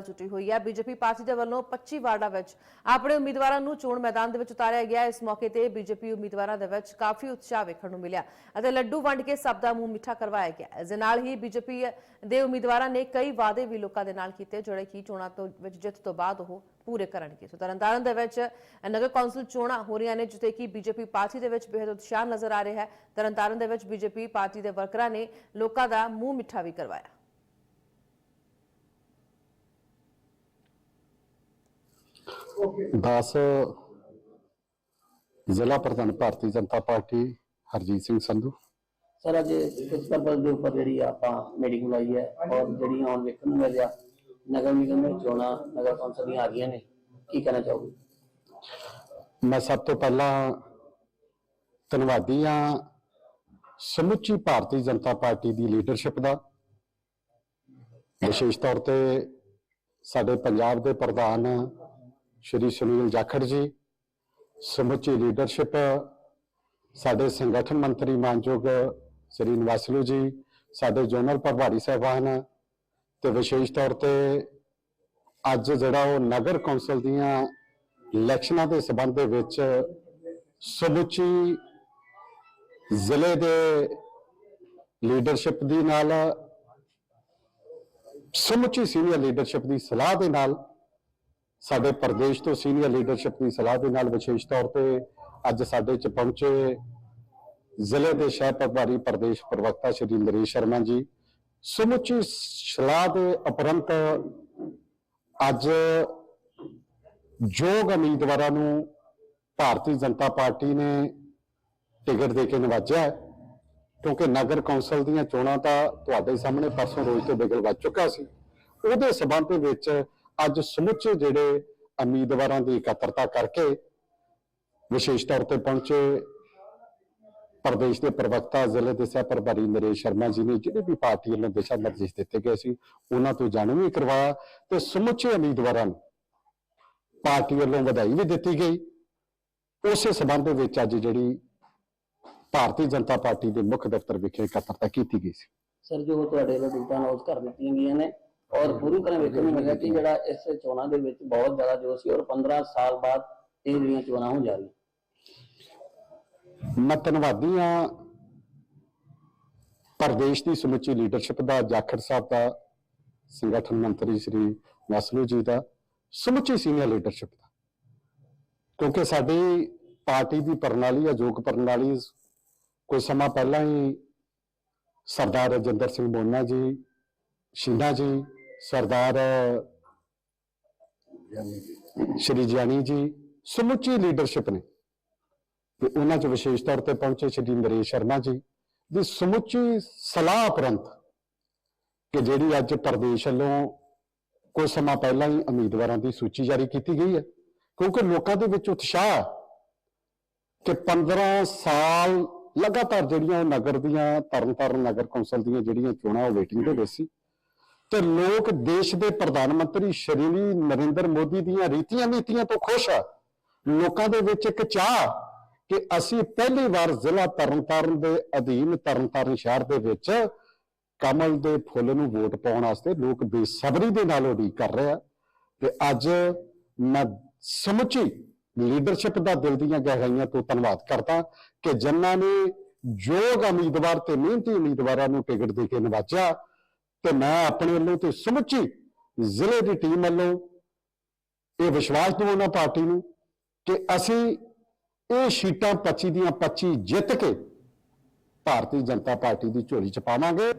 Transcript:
ਜੁਟੀ ਹੋਈ ਹੈ। BJP party ਦੇ ਵੱਲੋਂ 25 ਵਾਰਡਾਂ ਵਿੱਚ ਆਪਣੇ ਉਮੀਦਵਾਰਾਂ ਨੂੰ ਚੋਣ ਮੈਦਾਨ ਦੇ ਵਿੱਚ ਉਤਾਰਿਆ ਗਿਆ। ਇਸ ਮੌਕੇ ਤੇ ਬੀਜੇਪੀ ਉਮੀਦਵਾਰਾਂ ਦੇ ਵਿੱਚ ਕਾਫੀ ਉਤਸ਼ਾਹ ਵੇਖਣ ਨੂੰ ਮਿਲਿਆ ਅਤੇ ਲੱਡੂ ਵੰਡ ਕੇ ਸਭ ਦਾ ਮੂੰਹ ਮਿੱਠਾ ਕਰਵਾਇਆ ਗਿਆ। ਇਸ ਦੇ ਨਾਲ ਹੀ ਬੀਜੇਪੀ ਦੇ ਉਮੀਦਵਾਰਾਂ ਨੇ ਕਈ ਵਾਅਦੇ ਵੀ ਲੋਕਾਂ ਦੇ ਨਾਲ ਕੀਤੇ, ਜਿਹੜੇ ਕਿ ਚੋਣਾਂ ਤੋਂ ਵਿੱਚ ਜਿੱਤ ਤੋਂ ਬਾਅਦ ਉਹ ਪੂਰੇ ਕਰਨਗੇ। ਸੋ ਤਰਨਤਾਰਨ ਦੇ ਵਿੱਚ ਨਗਰ ਕੌਂਸਲ ਚੋਣਾਂ ਹੋ ਰਹੀਆਂ ਨੇ, ਜਿੱਥੇ ਕਿ ਬੀਜੇਪੀ ਪਾਰਟੀ ਦੇ ਵਿੱਚ ਬੇहद ਉਤਸ਼ਾਹ ਨਜ਼ਰ ਆ ਰਿਹਾ ਹੈ। ਤਰਨਤਾਰਨ ਦੇ ਵਿੱਚ ਬੀਜੇਪੀ ਪਾਰਟੀ ਦੇ ਵਰਕਰਾਂ ਨੇ ਲੋਕਾਂ ਦਾ ਮੂੰਹ ਮਿੱਠਾ ਵੀ ਕਰਵਾਇਆ। 10 ਜ਼ਿਲ੍ਹਾ ਪ੍ਰਧਾਨ ਭਾਰਤੀ ਜਨਤਾ ਪਾਰਟੀ ਹਰਜੀਤ ਸਿੰਘ ਸੰਧੂ। ਸਰ ਅੱਜ ਇਸ ਪਰਪਸ ਦੇ ਉੱਪਰ ਜਿਹੜੀ ਆਪਾਂ ਮੀਟਿੰਗ ਬੁਲਾਈ ਹੈ ਔਰ ਜਿਹੜੀ ਆਉਣ ਵੇਖਣ ਨੂੰ ਮਿਲ ਰਿਹਾ ਨਗਰ ਨਿਗਮ ਵਿੱਚ ਚੋਣਾਂ ਨਗਰ ਕੌਂਸਲ ਦੀਆਂ ਆ ਨੇ। ਕੀ ਕਹਿਣਾ ਚਾਹੋਗੇ? ਮੈਂ ਸਭ ਤੋਂ ਪਹਿਲਾਂ ਧੰਨਵਾਦੀ ਹਾਂ ਸਮੁੱਚੀ ਭਾਰਤੀ ਜਨਤਾ ਪਾਰਟੀ ਦੀ ਲੀਡਰਸ਼ਿਪ ਦਾ। ਵਿਸ਼ੇਸ਼ ਤੌਰ ਤੇ ਸਾਡੇ ਪੰਜਾਬ ਦੇ ਪ੍ਰਧਾਨ ਸ਼੍ਰੀ ਸੁਨੀਲ ਜਾਖੜ ਜੀ, ਸਮੁੱਚੀ ਲੀਡਰਸ਼ਿਪ ਸਾਡੇ ਸੰਗਠਨ ਮੰਤਰੀ ਮਾਨਯੋਗ ਸ਼੍ਰੀ ਨਿਵਾਸਲੂ ਜੀ, ਸਾਡੇ ਜਨਰਲ ਪ੍ਰਭਾਰੀ ਸਾਹਿਬਾਨ ਤੇ ਵਿਸ਼ੇਸ਼ ਤੌਰ ਤੇ ਅੱਜ ਜਿਹੜਾ ਉਹ ਨਗਰ ਕੌਂਸਲ ਦੀਆਂ ਇਲੈਕਸ਼ਨਾਂ ਦੇ ਸਬੰਧ ਦੇ ਵਿੱਚ ਸਮੁੱਚੀ ਜ਼ਿਲ੍ਹੇ ਦੇ ਲੀਡਰਸ਼ਿਪ ਦੀ ਨਾਲ, ਸਮੁੱਚੀ ਸੀਨੀਅਰ ਲੀਡਰਸ਼ਿਪ ਦੀ ਸਲਾਹ ਦੇ ਨਾਲ ਸਾਡੇ ਪ੍ਰਦੇਸ਼ ਤੋਂ ਸੀਨੀਅਰ ਲੀਡਰਸ਼ਿਪ ਦੀ ਸਲਾਹ ਦੇ ਨਾਲ ਵਿਸ਼ੇਸ਼ ਤੌਰ ਤੇ ਅੱਜ ਸਾਡੇ ਚ ਪਹੁੰਚੇ ਜ਼ਿਲ੍ਹੇ ਦੇ ਸ਼ਹਿਰ ਪ੍ਰਭਾਰੀ ਪ੍ਰਦੇਸ਼ ਪ੍ਰਵਕਤਾ ਸ਼੍ਰੀ ਨਰੇਸ਼ ਸ਼ਰਮਾ ਜੀ। ਸਮੁੱਚੀ ਸਲਾਹ ਦੇ ਉਪਰੰਤ ਅੱਜ ਯੋਗ ਉਮੀਦਵਾਰਾਂ ਨੂੰ ਭਾਰਤੀ ਜਨਤਾ ਪਾਰਟੀ ਨੇ ਟਿਕਟ ਦੇ ਕੇ ਨਵਾਜਿਆ ਹੈ। ਕਿਉਂਕਿ ਨਗਰ ਕੌਂਸਲ ਦੀਆਂ ਚੋਣਾਂ ਤਾਂ ਤੁਹਾਡੇ ਸਾਹਮਣੇ ਪਰਸੋਂ ਰੋਜ਼ ਤੋਂ ਬਿਗਲ ਵੱਜ ਚੁੱਕਾ ਸੀ। ਉਹਦੇ ਸਬੰਧ ਵਿੱਚ ਅੱਜ ਸਮੁੱਚੇ ਜਿਹੜੇ ਉਮੀਦਵਾਰਾਂ ਦੀ ਇਕੱਤਰਤਾ ਕਰਕੇ ਵਿਸ਼ੇਸ਼ ਤੌਰ ਤੇ ਪਹੁੰਚੇ ਪ੍ਰਦੇਸ਼ ਦੇ ਪ੍ਰਵਕਤਾ, ਜ਼ਿਲ੍ਹੇ ਦੇ ਸਹਿ ਪ੍ਰਭਾਰੀ ਨਰੇਸ਼ ਸ਼ਰਮਾ ਜੀ ਨੇ, ਜਿਹੜੇ ਵੀ ਪਾਰਟੀ ਵੱਲੋਂ ਦਿਸ਼ਾ ਨਿਰਦੇਸ਼ ਦਿੱਤੇ ਗਏ ਸੀ, ਉਹਨਾਂ ਤੋਂ ਜਾਣੂ ਵੀ ਕਰਵਾਇਆ ਤੇ ਸਮੁੱਚੇ ਉਮੀਦਵਾਰਾਂ ਨੂੰ ਪਾਰਟੀ ਵੱਲੋਂ ਵਧਾਈ ਵੀ ਦਿੱਤੀ ਗਈ। ਉਸੇ ਸਬੰਧ ਵਿੱਚ ਅੱਜ ਜਿਹੜੀ ਭਾਰਤੀ ਜਨਤਾ ਪਾਰਟੀ ਦੇ ਮੁੱਖ ਦਫ਼ਤਰ ਵਿਖੇ ਇਕੱਤਰਤਾ ਕੀਤੀ ਗਈ ਸੀ। ਸਰ, ਜੋ ਤੁਹਾਡੇ ਵੱਲੋਂ ਟਿਕਟਾਂ ਅਨਾਉਂਸ ਕਰ ਦਿੱਤੀਆਂ ਗਈਆਂ ਨੇ ਔਰ ਗੁਰੂ ਘਰਾਂ ਵਿੱਚ ਨੂੰ ਮਿਲਿਆ ਕਿ ਜਿਹੜਾ ਇਸ ਚੋਣਾਂ ਦੇ ਵਿੱਚ ਬਹੁਤ ਜ਼ਿਆਦਾ ਜੋ ਸੀ ਔਰ 15 ਸਾਲ ਬਾਅਦ ਇਹ ਜਿਹੜੀਆਂ ਚੋਣਾਂ ਹੋ ਜਾ ਰਹੀਆਂ। ਮੈਂ ਧੰਨਵਾਦੀ ਹਾਂ ਪ੍ਰਦੇਸ਼ ਦੀ ਸਮੁੱਚੀ ਲੀਡਰਸ਼ਿਪ ਦਾ, ਜਾਖੜ ਸਾਹਿਬ ਦਾ, ਸੰਗਠਨ ਮੰਤਰੀ ਸ਼੍ਰੀ ਨਸਲੂ ਜੀ ਦਾ, ਸਮੁੱਚੀ ਸੀਨੀਅਰ ਲੀਡਰਸ਼ਿਪ ਦਾ। ਕਿਉਂਕਿ ਸਾਡੀ ਪਾਰਟੀ ਦੀ ਪ੍ਰਣਾਲੀ ਅਜੋਗ ਪ੍ਰਣਾਲੀ ਕੋਈ ਸਮਾਂ ਪਹਿਲਾਂ ਹੀ ਸਰਦਾਰ ਰਜਿੰਦਰ ਸਿੰਘ ਮੋਨਾ ਜੀ ਸ਼ਿੰਦਾ ਜੀ, ਸਰਦਾਰ, ਸ਼੍ਰੀ ਜਾਨੀ ਜੀ, ਸਮੁੱਚੀ ਲੀਡਰਸ਼ਿਪ ਨੇ। ਤੇ ਉਹਨਾਂ ਚ ਵਿਸ਼ੇਸ਼ ਤੌਰ ਤੇ ਪਹੁੰਚੇ ਸ਼੍ਰੀ ਨਰੇਸ਼ ਸ਼ਰਮਾ ਜੀ, ਦੀ ਸਮੁੱਚੀ ਸਲਾਹ ਉਪਰੰਤ ਕਿ ਜਿਹੜੀ ਅੱਜ ਪ੍ਰਦੇਸ਼ ਵੱਲੋਂ ਕੁਝ ਸਮਾਂ ਪਹਿਲਾਂ ਹੀ ਉਮੀਦਵਾਰਾਂ ਦੀ ਸੂਚੀ ਜਾਰੀ ਕੀਤੀ ਗਈ ਹੈ, ਕਿਉਂਕਿ ਲੋਕਾਂ ਦੇ ਵਿੱਚ ਉਤਸ਼ਾਹ ਹੈ ਕਿ 15 ਸਾਲ ਲਗਾਤਾਰ ਜਿਹੜੀਆਂ ਉਹ ਨਗਰ ਦੀਆਂ ਤਰਨਤਾਰਨ ਨਗਰ ਕੌਂਸਲ ਦੀਆਂ ਜਿਹੜੀਆਂ ਚੋਣਾਂ ਉਹ ਵੇਟਿੰਗ ਦੇ ਵਿੱਚ ਸੀ ਤੇ ਲੋਕ ਦੇਸ਼ ਦੇ ਪ੍ਰਧਾਨ ਮੰਤਰੀ ਸ਼੍ਰੀ ਨਰਿੰਦਰ ਮੋਦੀ ਦੀਆਂ ਰੀਤੀਆਂ ਨੀਤੀਆਂ ਤੋਂ ਖੁਸ਼ ਆ। ਲੋਕਾਂ ਦੇ ਵਿੱਚ ਇੱਕ ਚਾਹ ਕਿ ਅਸੀਂ ਪਹਿਲੀ ਵਾਰ ਜ਼ਿਲ੍ਹਾ ਤਰਨਤਾਰਨ ਦੇ ਅਧੀਨ ਤਰਨਤਾਰਨ ਸ਼ਹਿਰ ਦੇ ਵਿੱਚ ਕਮਲ ਦੇ ਫੁੱਲ ਨੂੰ ਵੋਟ ਪਾਉਣ ਵਾਸਤੇ ਲੋਕ ਬੇਸਬਰੀ ਦੇ ਨਾਲ ਉਡੀਕ ਕਰ ਰਹੇ ਆ। ਤੇ ਅੱਜ ਮੈਂ ਸਮੁੱਚੀ ਲੀਡਰਸ਼ਿਪ ਦਾ ਦਿਲ ਦੀਆਂ ਗਹਿਰਾਈਆਂ ਤੋਂ ਧੰਨਵਾਦ ਕਰਦਾ ਕਿ ਜਿਨ੍ਹਾਂ ਨੇ ਯੋਗ ਉਮੀਦਵਾਰ ਤੇ ਮਿਹਨਤੀ ਉਮੀਦਵਾਰਾਂ ਨੂੰ ਟਿਕਟ ਦੇ ਕੇ ਨਵਾਜਿਆ। ਤੇ ਮੈਂ ਆਪਣੇ ਵੱਲੋਂ ਤੇ ਸਮੁੱਚੀ ਜ਼ਿਲ੍ਹੇ ਦੀ ਟੀਮ ਵੱਲੋਂ ਇਹ ਵਿਸ਼ਵਾਸ ਦਿਵਾਉਣਾ ਪਾਰਟੀ ਨੂੰ ਕਿ ਅਸੀਂ ਇਹ ਸੀਟਾਂ 25 ਦੀਆਂ 25 ਜਿੱਤ ਕੇ ਭਾਰਤੀ ਜਨਤਾ ਪਾਰਟੀ ਦੀ ਝੋਲੀ ਚ ਪਾਵਾਂਗੇ।